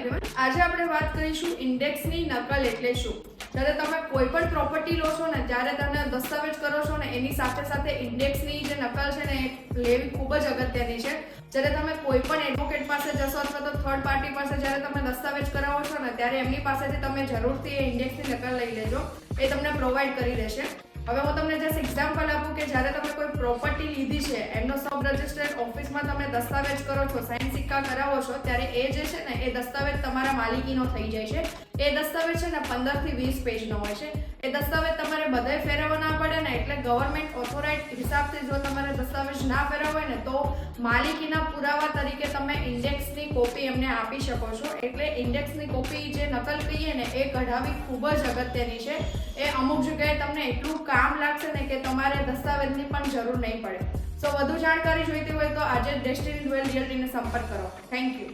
Everyone આજે આપણે વાત કરીશું ઇન્ડેક્સની નકલ એટલે શું? જ્યારે તમે કોઈ પણ પ્રોપર્ટી લો છો ને, જ્યારે તમે દસ્તાવેજ કરો છો ને, એની સાથે સાથે ઇન્ડેક્સની જે નકલ છે ને, એ લેવી ખૂબ જ અગત્યની છે. જ્યારે તમે કોઈ પણ એડવોકેટ પાસે જશો અથવા તો થર્ડ પાર્ટી પાસે જ્યારે તમે દસ્તાવેજ કરાવો છો ને, ત્યારે એમની પાસેથી તમે જરૂરથી એ ઇન્ડેક્સની નકલ લઈ લેજો. એ તમને પ્રોવાઈડ કરી દેશે. હવે હું તમને જસ્ટ એક્ઝામ્પલ આપું કે જ્યારે તમે કોઈ પ્રોપર્ટી લીધી છે, એમનો સબ રજિસ્ટ્રેડ ઓફિસમાં તમે દસ્તાવેજ કરો છો સાઇન સિક્કા કરાવો છો, ત્યારે એ જે છે ને, એ દસ્તાવેજ તમારા માલિકીનો થઈ જાય છે. એ દસ્તાવેજ છે ને પંદરથી વીસ પેજનો હોય છે. એ દસ્તાવેજ તમારે બધે ફેરવવા ના પડે ને, એટલે ગવર્મેન્ટ ઓથોરાઇઝ હિસાબથી જો તમારે દસ્તાવેજ ના ફેરવવા હોય ને તો માલિકીના પુરાવા તરીકે તમે ઇન્ડેક્સની કોપી એમને આપી શકો છો. એટલે ઇન્ડેક્સની કોપી જે નકલ કહીએ ને એ કઢાવી ખૂબ જ અગત્યની છે. એ અમુક જગ્યાએ તમને એટલું કામ લાગશે ને કે તમારે દસ્તાવેજની પણ જરૂર નહીં પડે. સો વધુ જાણકારી જોઈતી હોય તો આજે ડેસ્ટિની ડ્વેલ રિયલ્ટીને સંપર્ક કરો. Thank you